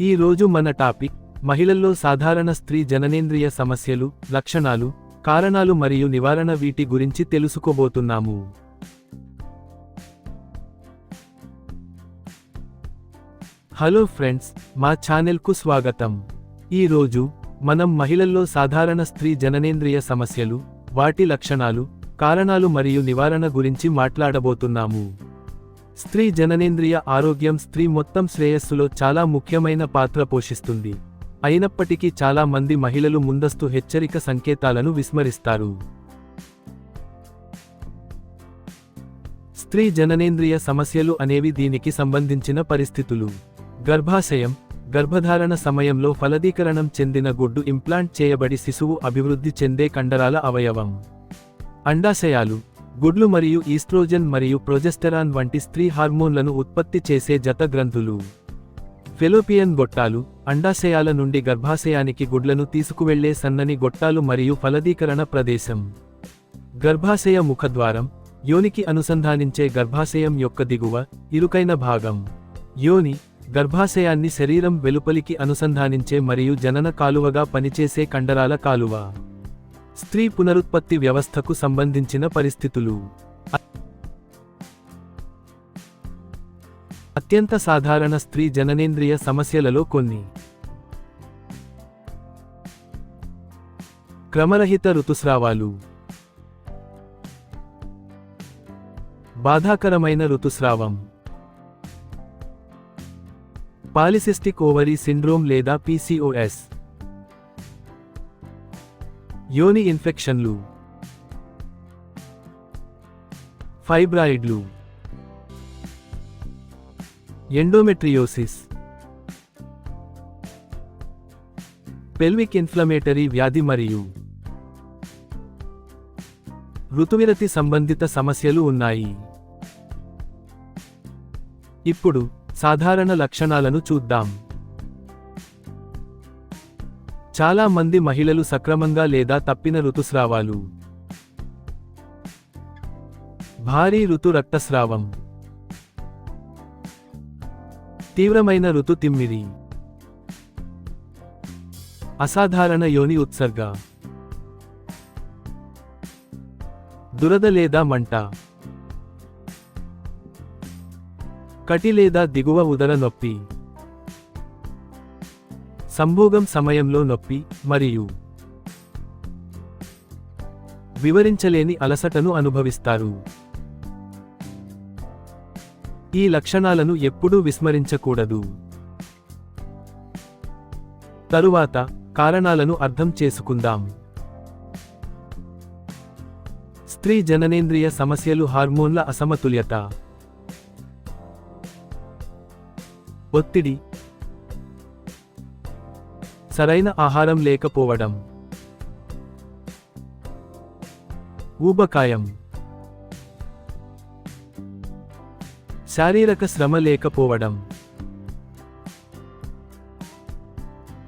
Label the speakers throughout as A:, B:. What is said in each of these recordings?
A: ఈ రోజు మన టాపిక్ మహిళల్లో సాధారణ స్త్రీ జననేంద్రియ సమస్యలు లక్షణాలు కారణాలు మరియు నివారణ వీటి గురించి తెలుసుకోబోతున్నాము. హలో ఫ్రెండ్స్ మా ఛానల్కు స్వాగతం. ఈ రోజు మనం మహిళల్లో సాధారణ స్త్రీ జననేంద్రియ సమస్యలు వాటి లక్షణాలు కారణాలు మరియు నివారణ గురించి మాట్లాడబోతున్నాము. స్త్రీ జననేంద్రియ ఆరోగ్యం స్త్రీ మొత్తం శ్రేయస్సులో చాలా ముఖ్యమైన పాత్ర పోషిస్తుంది. అయినప్పటికీ చాలా మంది మహిళలు ముందస్తు హెచ్చరిక సంకేతాలను విస్మరిస్తారు. స్త్రీ జననేంద్రియ సమస్యలు అనేవి దీనికి సంబంధించిన పరిస్థితులు. గర్భాశయం గర్భధారణ సమయంలో ఫలదీకరణం చెందిన గుడ్డు ఇంప్లాంట్ చేయబడి శిశువు అభివృద్ధి చెందే కండరాల అవయవం. అండాశయాలు గుడ్లు మరియు ఈస్ట్రోజన్ మరియు ప్రొజెస్టెరాన్ వంటి స్త్రీ హార్మోన్లను ఉత్పత్తి చేసే జత గ్రంథులు. ఫెలోపియన్ గొట్టాలు అండాశయాల నుండి గర్భాశయానికి గుడ్లను తీసుకువెళ్ళే సన్నని గొట్టాలు మరియు ఫలదీకరణ ప్రదేశం. గర్భాశయ ముఖద్వారం యోనికి అనుసంధానించే గర్భాశయం యొక్క దిగువ ఇరుకైన భాగం. యోని గర్భాశయాన్ని శరీరం వెలుపలికి అనుసంధానించే మరియు జనన కాలువగా పనిచేసే కండరాల కాలువ. స్త్రీ పునరుత్పత్తి వ్యవస్థకు సంబంధించిన పరిస్థితులు. అత్యంత సాధారణ స్త్రీ జననేంద్రియ సమస్యలలో కొన్ని. క్రమరహిత ఋతుస్రావాలు. బాధాకరమైన ఋతుస్రావం. పాలిసిస్టిక్ ఓవరీ సిండ్రోమ్ లేదా పీసీఓఎస్. యోని ఇన్ఫెక్షన్లు. ఫైబ్రాయిడ్లు. ఎండోమెట్రియోసిస్. పెల్విక్ ఇన్ఫ్లమేటరీ వ్యాధి మరియు ఋతువిరతి సంబంధిత సమస్యలు ఉన్నాయి. ఇప్పుడు సాధారణ లక్షణాలను చూద్దాం. చాలా మంది మహిళలు సక్రమంగా లేదా తప్పిన ఋతుస్రావాలు. భారీ ఋతు రక్తస్రావం. తీవ్రమైన ఋతు తిమ్మిరి. అసాధారణ యోని ఉత్సర్గ. దురద లేదా మంట. కటి లేదా దిగువ ఉదర నొప్పి. సంభోగం సమయంలో నొప్పి మరియు వివరించలేని అలసటను అనుభవిస్తారు. ఈ లక్షణాలను ఎప్పుడూ విస్మరించకూడదు. తరువాత కారణాలను అర్థం చేసుకుందాం. స్త్రీ జననేంద్రియ సమస్యలు హార్మోన్ల అసమతుల్యత. ఒత్తిడి సరైన ఆహారం లేకపోవడం. ఊబకాయం. శారీరక శ్రమ లేకపోవడం.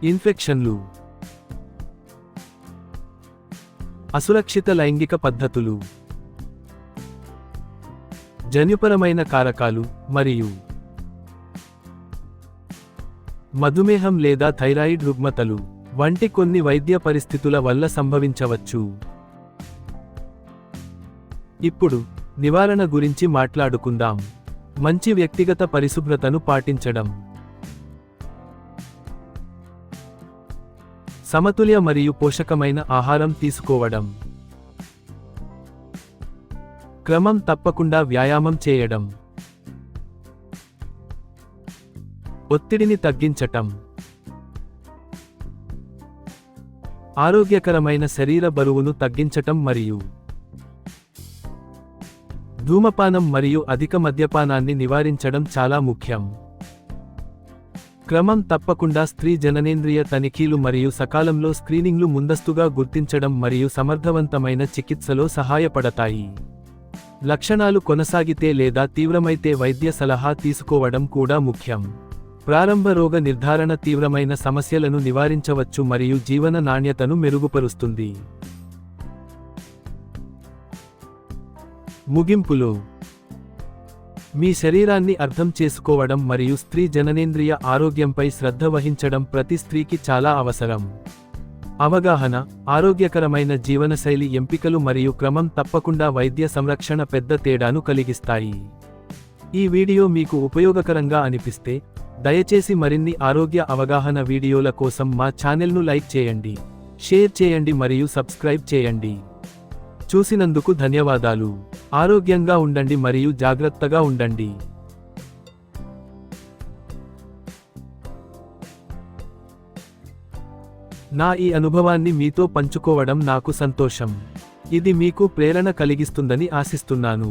A: ఇన్ఫెక్షన్లు. అసురక్షిత లైంగిక పద్ధతులు. జన్యుపరమైన కారకాలు మరియు మధుమేహం లేదా థైరాయిడ్ రుగ్మతలు వంటి కొన్ని వైద్య పరిస్థితుల వల్ల సంభవించవచ్చు. ఇప్పుడు నివారణ గురించి మాట్లాడుకుందాం. మంచి వ్యక్తిగత పరిశుభ్రతను పాటించడం. సమతుల్య మరియు పోషకమైన ఆహారం తీసుకోవడం. క్రమం తప్పకుండా వ్యాయామం చేయడం. ఒత్తిడిని తగ్గించటం. ఆరోగ్యకరమైన శరీర బరువును తగ్గించటం మరియు ధూమపానం మరియు అధిక మద్యపానాన్ని నివారించడం చాలా ముఖ్యం. క్రమం తప్పకుండా స్త్రీ జననేంద్రియ తనిఖీలు మరియు సకాలంలో స్క్రీనింగ్లు ముందస్తుగా గుర్తించడం మరియు సమర్థవంతమైన చికిత్సలో సహాయపడతాయి. లక్షణాలు కొనసాగితే లేదా తీవ్రమైతే వైద్య సలహా తీసుకోవడం కూడా ముఖ్యం. ప్రారంభ రోగ నిర్ధారణ తీవ్రమైన సమస్యలను నివారించవచ్చు మరియు జీవన నాణ్యతను మెరుగుపరుస్తుంది. ముగింపులో మీ శరీరాన్ని అర్థం చేసుకోవడం మరియు స్త్రీ జననేంద్రియ ఆరోగ్యంపై శ్రద్ధ వహించడం ప్రతి స్త్రీకి చాలా అవసరం. అవగాహన ఆరోగ్యకరమైన జీవనశైలి ఎంపికలు మరియు క్రమం తప్పకుండా వైద్య సంరక్షణ పెద్ద తేడాను కలిగిస్తాయి. ఈ వీడియో మీకు ఉపయోగకరంగా అనిపిస్తే దయచేసి మరిన్ని ఆరోగ్య అవగాహన వీడియోల కోసం మా ఛానల్ను లైక్ చేయండి షేర్ చేయండి మరియు సబ్స్క్రైబ్ చేయండి. చూసినందుకు ధన్యవాదాలు. ఆరోగ్యంగా ఉండండి మరియు జాగ్రత్తగా ఉండండి. నా ఈ అనుభవాన్ని మీతో పంచుకోవడం నాకు సంతోషం. ఇది మీకు ప్రేరణ కలిగిస్తుందని ఆశిస్తున్నాను.